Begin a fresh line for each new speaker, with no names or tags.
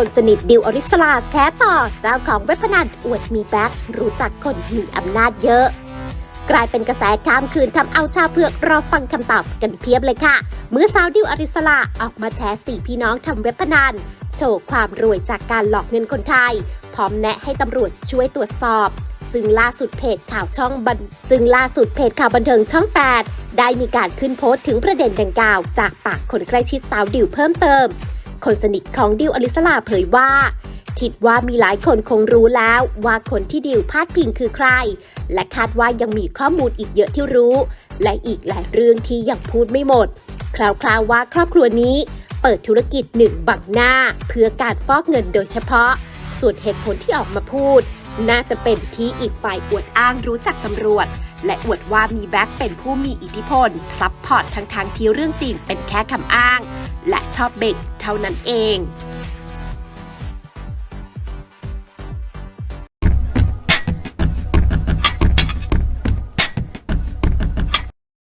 คนสนิทดิวอริสลาแชต่อเจ้าของเว็บพนันอวดมีแบ็ครู้จักคนมีอำนาจเยอะ กลายเป็นกระแสข้ามคืนทำเอาชาวเผือกรอฟังคำตอบกันเพียบเลยค่ะ เมื่อสาวดิวอริสลาออกมาแชร์สี่พี่น้องทำเว็บพนัน โชว์ความรวยจากการหลอกเงินคนไทย พร้อมแนะให้ตำรวจช่วยตรวจสอบ ซึ่งล่าสุดเพจข่าวช่องบันซึ่งล่าสุดเพจข่าวบันเทิงช่อง 8 ได้มีการขึ้นโพสต์ถึงประเด็นดังกล่าว จากปากคนใกล้ชิดสาวดิวเพิ่มเติม คนสนิทของดิวอลิสลาเผยว่าคิดว่ามีหลายคนคงรู้แล้วว่าคนที่ดิวพาดพิงคือใคร และคาดว่ายังมีข้อมูลอีกเยอะที่รู้ และอีกหลายเรื่องที่ยังพูดไม่หมด คราวๆว่าครอบครัวนี้เปิดธุรกิจหนึ่งบังหน้า เพื่อการฟอกเงินโดยเฉพาะ ส่วนเหตุผลที่ออกมาพูด น่าจะเป็นที่อีกฝ่ายอวดอ้างรู้จักตำรวจ และอวดว่ามีแบ็คเป็นผู้มีอิทธิพล ซับพอร์ตทั้งทางที่เรื่องจริงเป็นแค่คำอ้าง และชอบเบกเท่านั้นเอง